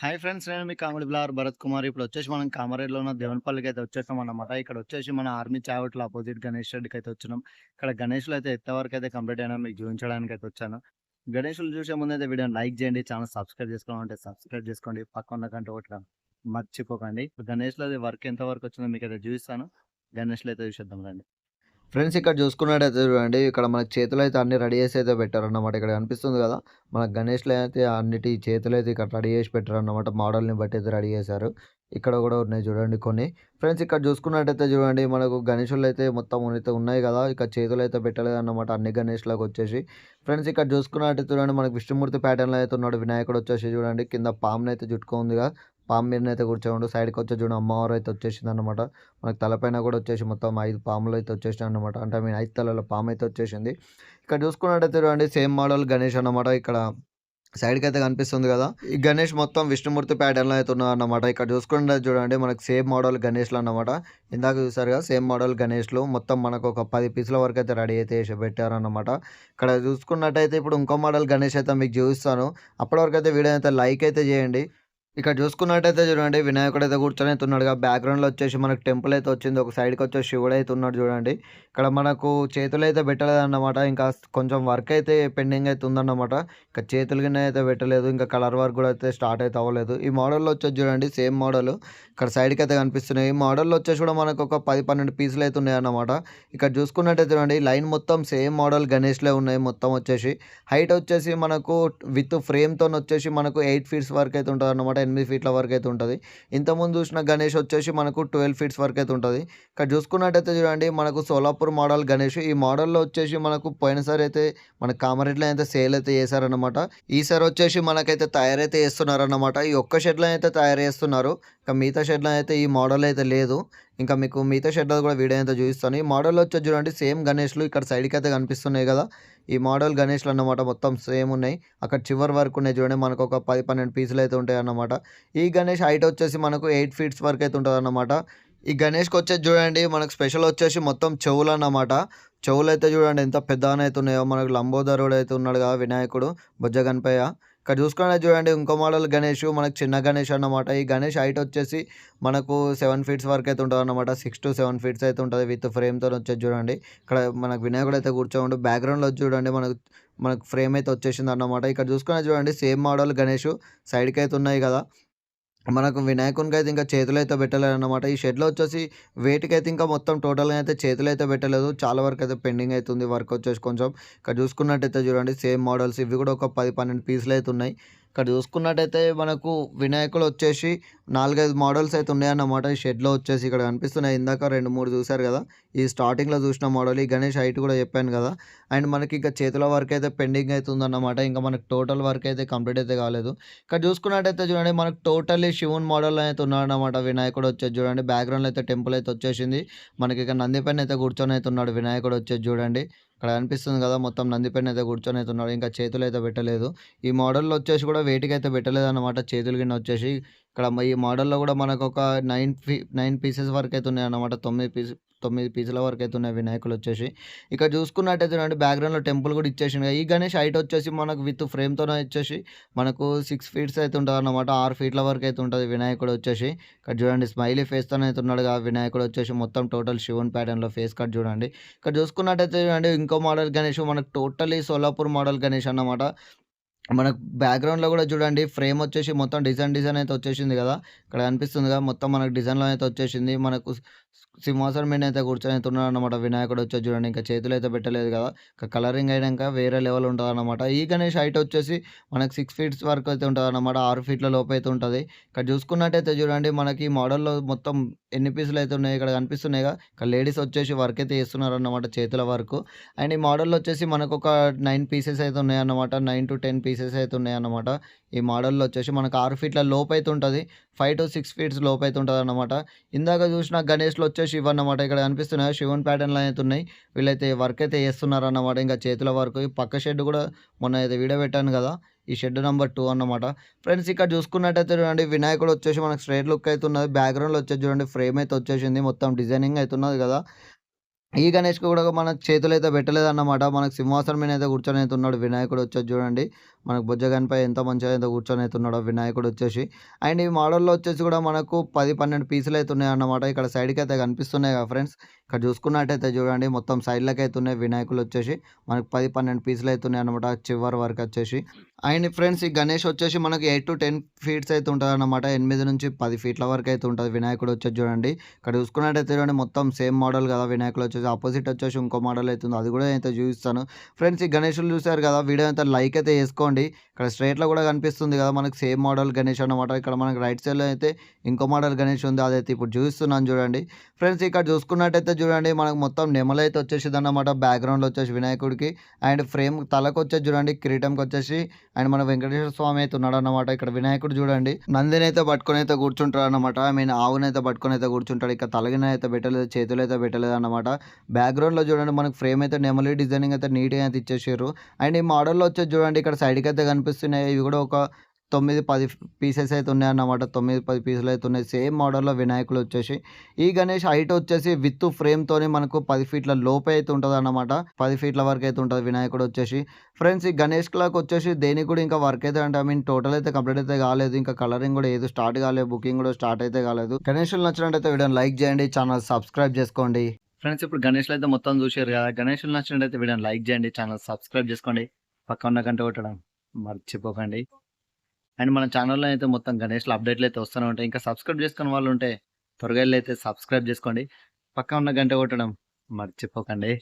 Hi friends నేను మీ comedy blogger Bharat Kumar. ఇప్పుడు వచ్చేసి మనం కామారెడ్డిలో ఉన్న దేవనపల్లికి అయితే వచ్చేసాం అన్నమాట. ఇక్కడ వచ్చేసి మన ఆర్మీ చావట్ల ఆపోజిట్ గణేష్ రెడ్డికి అయితే వచ్చినాం. ఇక్కడ గణేష్లు అయితే ఎంతవరకు అయితే కంప్లీట్ అయినా మీకు చూపించడానికి అయితే వచ్చాను. గణేష్లు చూసే ముందు అయితే వీడియోని లైక్ చేయండి ఛానల్ సబ్స్క్రైబ్ చేసుకోవాలంటే సబ్స్క్రైబ్ చేసుకోండి. పక్క ఉన్న కంటే ఒకటి మర్చిపోకండి. ఇప్పుడు గణేష్లో అది వర్క్ ఎంత వరకు వచ్చిందో మీకు అయితే చూపిస్తాను. గణేష్లు అయితే చూసేద్దాం రండి. ఫ్రెండ్స్ ఇక్కడ చూసుకున్నట్టయితే చూడండి ఇక్కడ మనకి చేతులు అయితే అన్ని రెడీ చేసి అయితే పెట్టారన్నమాట. ఇక్కడ కనిపిస్తుంది కదా మన గణేష్లు అయితే అన్నిటి చేతులు అయితే ఇక్కడ రెడీ చేసి పెట్టారన్నమాట. మోడల్ని బట్టి అయితే రెడీ చేశారు. ఇక్కడ కూడా ఉన్నాయి చూడండి కొన్ని. ఫ్రెండ్స్ ఇక్కడ చూసుకున్నట్టయితే చూడండి మనకు గణేషులు అయితే మొత్తం అయితే ఉన్నాయి కదా ఇక్కడ చేతులు అయితే పెట్టలేదు అన్నమాట అన్ని గణేష్లకు వచ్చేసి. ఫ్రెండ్స్ ఇక్కడ చూసుకున్నట్టయితే చూడండి మనకు విష్ణుమూర్తి ప్యాటర్న్లో అయితే ఉన్నాడు. వినాయకుడు వచ్చేసి చూడండి కింద పాముని అయితే చుట్టుకుందిగా పాము మీద అయితే కూర్చోండు సైడ్కి వచ్చి చూడండి అమ్మవారు అయితే వచ్చేసింది అనమాట మనకు తలపైన కూడా వచ్చేసి మొత్తం ఐదు పాములు అయితే వచ్చేసినాయి అనమాట అంటే మీ మీన్ ఐదు తలలో పాము అయితే వచ్చేసింది. ఇక్కడ చూసుకున్నట్టయితే చూడండి సేమ్ మోడల్ గణేష్ అన్నమాట. ఇక్కడ సైడ్కి అయితే కనిపిస్తుంది కదా. ఈ గణేష్ మొత్తం విష్ణుమూర్తి ప్యాటర్న్లో అయితే ఉన్నారు అన్నమాట ఇక్కడ చూసుకుంటే చూడండి మనకి సేమ్ మోడల్ గణేష్లు అన్నమాట. ఇందాక చూసారు కదా సేమ్ మోడల్ గణేష్లు. మొత్తం మనకు ఒక పది పీసుల వరకు అయితే రెడీ అయితే చేసి పెట్టారన్నమాట. ఇక్కడ చూసుకున్నట్టయితే ఇప్పుడు ఇంకో మోడల్ గణేష్ అయితే మీకు చూపిస్తాను. అప్పటి వరకు అయితే వీడియో అయితే లైక్ అయితే చేయండి. ఇక్కడ చూసుకున్నట్టయితే చూడండి వినాయకుడు అయితే కూర్చొని అవుతున్నాడుగా బ్యాక్గ్రౌండ్లో వచ్చేసి మనకు టెంపుల్ అయితే వచ్చింది. ఒక సైడ్కి వచ్చేసి శివుడు అయితే ఉన్నాడు చూడండి. ఇక్కడ మనకు చేతులు అయితే పెట్టలేదు అన్నమాట ఇంకా కొంచెం వర్క్ అయితే పెండింగ్ అయితే ఉందన్నమాట. ఇంకా చేతులు కింద అయితే పెట్టలేదు. ఇంకా కలర్ వర్క్ కూడా అయితే స్టార్ట్ అయితే అవ్వలేదు. ఈ మోడల్లో వచ్చేసి చూడండి సేమ్ మోడల్ ఇక్కడ సైడ్కి అయితే కనిపిస్తున్నాయి. ఈ మోడల్లో వచ్చేసి కూడా మనకు ఒక పది పన్నెండు పీసులు అయితే ఉన్నాయి అన్నమాట ఇక్కడ చూసుకున్నట్టయితే చూడండి లైన్ మొత్తం సేమ్ మోడల్ గణేష్లే ఉన్నాయి మొత్తం వచ్చేసి. హైట్ వచ్చేసి మనకు విత్ ఫ్రేమ్తో వచ్చేసి మనకు ఎయిట్ ఫీట్స్ వరకు అయితే ఉంటుంది అనమాట ఎనిమిది ఫీట్ల వరకు అయితే ఉంటుంది. ఇంతకుముందు చూసిన గణేష్ వచ్చేసి మనకు ట్వెల్వ్ ఫీట్స్ వరకు అయితే ఉంటుంది. ఇక్కడ చూసుకున్నట్టయితే చూడండి మనకు సోలాపూర్ మోడల్ గణేష్. ఈ మోడల్లో వచ్చేసి మనకు పోయినసారి అయితే మన కామారెడ్డిలో అయితే సేల్ అయితే చేశారనమాట ఈసారి వచ్చేసి మనకైతే తయారైతే చేస్తున్నారన్నమాట. ఈ ఒక్క షెడ్లో అయితే తయారు చేస్తున్నారు. ఇంకా మిగతా షెడ్లో అయితే ఈ మోడల్ అయితే లేదు. ఇంకా మీకు మిగతా షెడ్లో కూడా వీడియో అయితే చూపిస్తాను. ఈ మోడల్ వచ్చి చూడండి సేమ్ గణేష్లు ఇక్కడ సైడ్కి అయితే కనిపిస్తున్నాయి కదా. ఈ మోడల్ గణేష్లు అన్నమాట మొత్తం సేమ్ ఉన్నాయి. అక్కడ చివరి వరకు ఉన్నాయి చూడండి మనకు ఒక పది పన్నెండు పీసులు అయితే ఉంటాయి అన్నమాట. ఈ గణేష్ హైట్ వచ్చేసి మనకు ఎయిట్ ఫీట్స్ వరకు అయితే ఉంటుంది అన్నమాట. ఈ గణేష్కి వచ్చేసి చూడండి మనకు స్పెషల్ వచ్చేసి మొత్తం చెవులు అన్నమాట. చెవులు అయితే చూడండి ఎంత పెద్దగానైతే అయితే ఉన్నాయో. మనకు లంబోదరుడు అయితే ఉన్నాడు కదా వినాయకుడు బొజ్జ గణపయ్య ఇక్కడ చూసుకునే చూడండి ఇంకో మోడల్ గణేష్ మనకు చిన్న గణేష్ అన్నమాట. ఈ గణేష్ హైట్ వచ్చేసి మనకు సెవెన్ ఫీట్స్ వరకు అయితే ఉంటుంది అనమాట సిక్స్ టు సెవెన్ ఫీట్స్ అయితే ఉంటుంది విత్ ఫ్రేమ్తో వచ్చేసి చూడండి. ఇక్కడ మనకు వినాయకుడు అయితే కూర్చోండి బ్యాక్గ్రౌండ్లో చూడండి మనకు మనకు ఫ్రేమ్ అయితే వచ్చేసింది అన్నమాట. ఇక్కడ చూసుకునే చూడండి సేమ్ మోడల్ గణేష్ సైడ్కి అయితే ఉన్నాయి కదా. మనకు వినాయకునికి అయితే ఇంకా చేతులు అయితే పెట్టలేదు అనమాట ఈ షెడ్లో వచ్చేసి వెయిట్కి అయితే ఇంకా మొత్తం టోటల్గా అయితే చేతులు అయితే పెట్టలేదు. చాలా వరకు అయితే పెండింగ్ అవుతుంది వర్క్ వచ్చేసి కొంచెం. ఇక్కడ చూసుకున్నట్టయితే చూడండి సేమ్ మోడల్స్ ఇవి కూడా ఒక పది పన్నెండు పీసులు అయితే ఉన్నాయి. ఇక్కడ చూసుకున్నట్టయితే మనకు వినాయకులు వచ్చేసి నాలుగైదు మోడల్స్ అయితే ఉన్నాయన్నమాట. ఈ షెడ్లో వచ్చేసి ఇక్కడ కనిపిస్తున్నాయి. ఇందాక రెండు మూడు చూశారు కదా. ఈ స్టార్టింగ్లో చూసిన మోడల్ ఈ గణేష్ హైట్ కూడా చెప్పాను కదా. అండ్ మనకి ఇంకా చేతుల వర్క్ అయితే పెండింగ్ అవుతుందన్నమాట ఇంకా మనకు టోటల్ వర్క్ అయితే కంప్లీట్ అయితే కాలేదు. ఇక్కడ చూసుకున్నట్టయితే చూడండి మనకు టోటల్లీ శివున్ మోడల్ అయితే ఉన్నాడనమాట వినాయకుడు వచ్చేసి చూడండి. బ్యాక్గ్రౌండ్లో అయితే టెంపుల్ అయితే వచ్చేసింది. మనకి ఇక నందిపైన అయితే కూర్చొని అయితే ఉన్నాడు వినాయకుడు వచ్చేసి చూడండి. ఇక్కడ అనిపిస్తుంది కదా మొత్తం నందిపైన అయితే కూర్చొని అయితే ఉన్నాడు. ఇంకా చేతులు అయితే పెట్టలేదు. ఈ మోడల్లో వచ్చేసి కూడా వెయిట్కి అయితే పెట్టలేదు అనమాట చేతుల కింద వచ్చేసి ఇక్కడ ఈ మోడల్లో కూడా మనకు ఒక నైన్ పీ నైన్ పీసెస్ వరకు అయితే ఉన్నాయి అన్నమాట తొమ్మిది పీస్ తొమ్మిది పీసుల వరకు అయితే ఉన్నాయి వినాయకులు వచ్చేసి. ఇక్కడ చూసుకున్నట్టయితే చూడండి బ్యాక్గ్రౌండ్లో టెంపుల్ కూడా ఇచ్చేసింది ఈ గణేష్ హైట్ వచ్చేసి మనకు విత్ ఫ్రేమ్తోనే వచ్చేసి మనకు సిక్స్ ఫీట్స్ అయితే ఉంటుంది అన్నమాట ఆరు ఫీట్ల వరకు అయితే ఉంటుంది వినాయకుడు వచ్చేసి. ఇక్కడ చూడండి స్మైలీ ఫేస్తోనే అయితే ఉన్నాడు కదా వినాయకుడు వచ్చేసి. మొత్తం టోటల్ శివన్ ప్యాటర్న్లో ఫేస్ కట్ చూడండి. ఇక్కడ చూసుకున్నట్టయితే చూడండి ఇంకో మోడల్ గణేష్ మనకు టోటలీ సోలాపూర్ మోడల్ గణేష్ అన్నమాట. మనకు బ్యాక్గ్రౌండ్లో కూడా చూడండి ఫ్రేమ్ వచ్చేసి మొత్తం డిజైన్ డిజైన్ అయితే వచ్చేసింది కదా. ఇక్కడ కనిపిస్తుంది కదా మొత్తం మనకు డిజైన్లో అయితే వచ్చేసింది. మనకు సింహాసనం మీద అయితే కూర్చొని అయితే ఉన్నాడు అనమాట వినాయకుడు వచ్చి చూడండి ఇంకా చేతులు అయితే పెట్టలేదు కదా. ఇంకా కలరింగ్ అయినాక వేరే లెవెల్ ఉంటుంది అనమాట ఈ గణేష్ హైట్ వచ్చేసి మనకు సిక్స్ ఫీట్స్ వరకు అయితే ఉంటుంది అనమాట ఆరు ఫీట్ల లోపు అయితే ఉంటుంది. ఇక్కడ చూసుకున్నట్టయితే చూడండి మనకి మోడల్లో మొత్తం ఎన్ని పీసులు అయితే ఉన్నాయి ఇక్కడ కనిపిస్తున్నాయి కదా. ఇక్కడ లేడీస్ వచ్చేసి వర్క్ అయితే చేస్తున్నారు అన్నమాట చేతుల వర్క్. అండ్ ఈ మోడల్లో వచ్చేసి మనకు ఒక నైన్ పీసెస్ అయితే ఉన్నాయన్నమాట. నైన్ టు టెన్ పీసెస్ అయితే ఉన్నాయన్నమాట. ఈ మోడల్లో వచ్చేసి మనకు ఆరు ఫీట్ల లోపు అయితే ఉంటుంది. ఫైవ్ టు సిక్స్ ఫీట్స్ లోపు అయితే ఉంటుంది అనమాట ఇందాక చూసిన గణేష్లో వచ్చేసి ఇవన్నమాట ఇక్కడ కనిపిస్తున్నాయి. శివన్ ప్యాటర్న్లు అయితే ఉన్నాయి. వీళ్ళైతే వర్క్ అయితే చేస్తున్నారన్నమాట. ఇంకా చేతుల వర్క్ ఈ పక్క షెడ్ కూడా మొన్న అయితే వీడియో పెట్టాను కదా. ఈ షెడ్ నెంబర్ టూ అన్నమాట. ఫ్రెండ్స్ ఇక్కడ చూసుకున్నట్టయితే చూడండి. వినాయకుడు వచ్చేసి మనకు స్ట్రైట్ లుక్ అయితే ఉన్నది. బ్యాక్గ్రౌండ్లో వచ్చేసి చూడండి. ఫ్రేమ్ అయితే వచ్చేసింది. మొత్తం డిజైనింగ్ అయితే ఉన్నది కదా. ఈ గణేష్కి కూడా మన చేతులు అయితే పెట్టలేదు అన్నమాట మనకు సింహాసనం మీద అయితే కూర్చొని అయితే ఉన్నాడు వినాయకుడు వచ్చేసి చూడండి. మనకు బొజ్జగానిపై ఎంత మంచిగా అయితే కూర్చొని అయితే ఉన్నాడు వినాయకుడు వచ్చేసి. అండ్ ఈ మోడల్లో వచ్చేసి కూడా మనకు పది పన్నెండు పీసులు అయితే ఉన్నాయి అన్నమాట ఇక్కడ సైడ్కి అయితే కనిపిస్తున్నాయి కదా ఫ్రెండ్స్. ఇక్కడ చూసుకున్నట్టయితే చూడండి మొత్తం సైడ్లకి అయితే ఉన్నాయి వినాయకులు వచ్చేసి. మనకు పది పన్నెండు పీసులు అయితే ఉన్నాయి అన్నమాట చివరి వరకు వచ్చేసి. అండ్ ఫ్రెండ్స్ ఈ గణేష్ వచ్చేసి మనకి ఎయిట్ టు టెన్ ఫీట్స్ అయితే ఉంటుంది అనమాట ఎనిమిది నుంచి పది ఫీట్ల వరకు అయితే ఉంటుంది. వినాయకుడు వచ్చేసి చూడండి. ఇక్కడ చూసుకున్నట్టయితే చూడండి మొత్తం సేమ్ మోడల్ కదా వినాయకుడు వచ్చేసి. ఆపోజిట్ వచ్చేసి ఇంకో మోడల్ అవుతుంది అది కూడా అయితే చూపిస్తాను. ఫ్రెండ్స్ ఈ గణేషులు చూసారు కదా వీడియో అయితే లైక్ అయితే వేసుకోండి ఇక్కడ స్ట్రైట్లో కూడా కనిపిస్తుంది కదా మనకి సేమ్ మోడల్ గణేష్ అన్నమాట. ఇక్కడ మనకి రైట్ సైడ్లో అయితే ఇంకో మోడల్ గణేష్ ఉంది. అదైతే ఇప్పుడు చూపిస్తున్నాను చూడండి. ఫ్రెండ్స్ ఇక్కడ చూసుకున్నట్టయితే చూడండి మనకు మొత్తం నెమలు అయితే వచ్చేసింది అన్నమాట బ్యాక్గ్రౌండ్లో వచ్చేసి వినాయకుడికి. అండ్ ఫ్రేమ్ తలకు వచ్చేసి చూడండి కిరీటంకి వచ్చేసి అండ్ మన వెంకటేశ్వర స్వామి అయితే ఉన్నాడు అనమాట ఇక్కడ వినాయకుడు చూడండి. నందిని అయితే పట్టుకొని అయితే కూర్చుంటాడు అనమాట ఐ మీన్ ఆవుని అయితే పట్టుకొని అయితే కూర్చుంటాడు. ఇక్కడ తలగిన అయితే పెట్టలేదు చేతులు అయితే పెట్టలేదు అన్నమాట. బ్యాక్గ్రౌండ్లో చూడండి మనకు ఫ్రేమ్ అయితే నెమలి డిజైనింగ్ అయితే నీట్గా అయితే ఇచ్చేసారు అండ్ ఈ మోడల్లో వచ్చేసి చూడండి ఇక్కడ సైడ్కి అయితే కనిపిస్తున్నాయి. ఇవి కూడా ఒక తొమ్మిది పది పీసెస్ అయితే ఉన్నాయి అన్నమాట. తొమ్మిది పది పీసులు అయితే ఉన్నాయి. సేమ్ మోడల్లో వినాయకులు వచ్చేసి. ఈ గణేష్ హైట్ వచ్చేసి విత్ ఫ్రేమ్తోనే మనకు పది ఫీట్ల లోపే అయితే ఉంటుంది అన్నమాట. పది ఫీట్ల వరకు అయితే ఉంటుంది వినాయకుడు వచ్చేసి. ఫ్రెండ్స్ ఈ గణేష్ క్లాక్ వచ్చేసి దేనికి కూడా ఇంకా వర్క్ అయితే అంటే ఐ మీన్ టోటల్ అయితే కంప్లీట్ అయితే కాలేదు. ఇంకా కలరింగ్ కూడా ఏది స్టార్ట్ కాలేదు. బుకింగ్ కూడా స్టార్ట్ అయితే కాలేదు. గణేష్లు నచ్చినట్టయితే వీడియోని లైక్ చేయండి. ఛానల్ సబ్స్క్రైబ్ చేసుకోండి. ఫ్రెండ్స్ ఇప్పుడు గణేష్లు అయితే మొత్తం చూసారు కదా. గణేష్లు నచ్చినట్టయితే వీడియోని లైక్ చేయండి. ఛానల్ సబ్స్క్రైబ్ చేసుకోండి. పక్క ఉన్న గంట కొట్టడం మర్చిపోకండి. అండ్ మన ఛానల్లో అయితే మొత్తం గణేష్లో అప్డేట్లు అయితే వస్తూనే ఉంటాయి. ఇంకా సబ్స్క్రైబ్ చేసుకున్న వాళ్ళు ఉంటే త్వరగా వెళ్ళి అయితే సబ్స్క్రైబ్ చేసుకోండి. పక్క ఉన్న గంట కొట్టడం మర్చిపోకండి.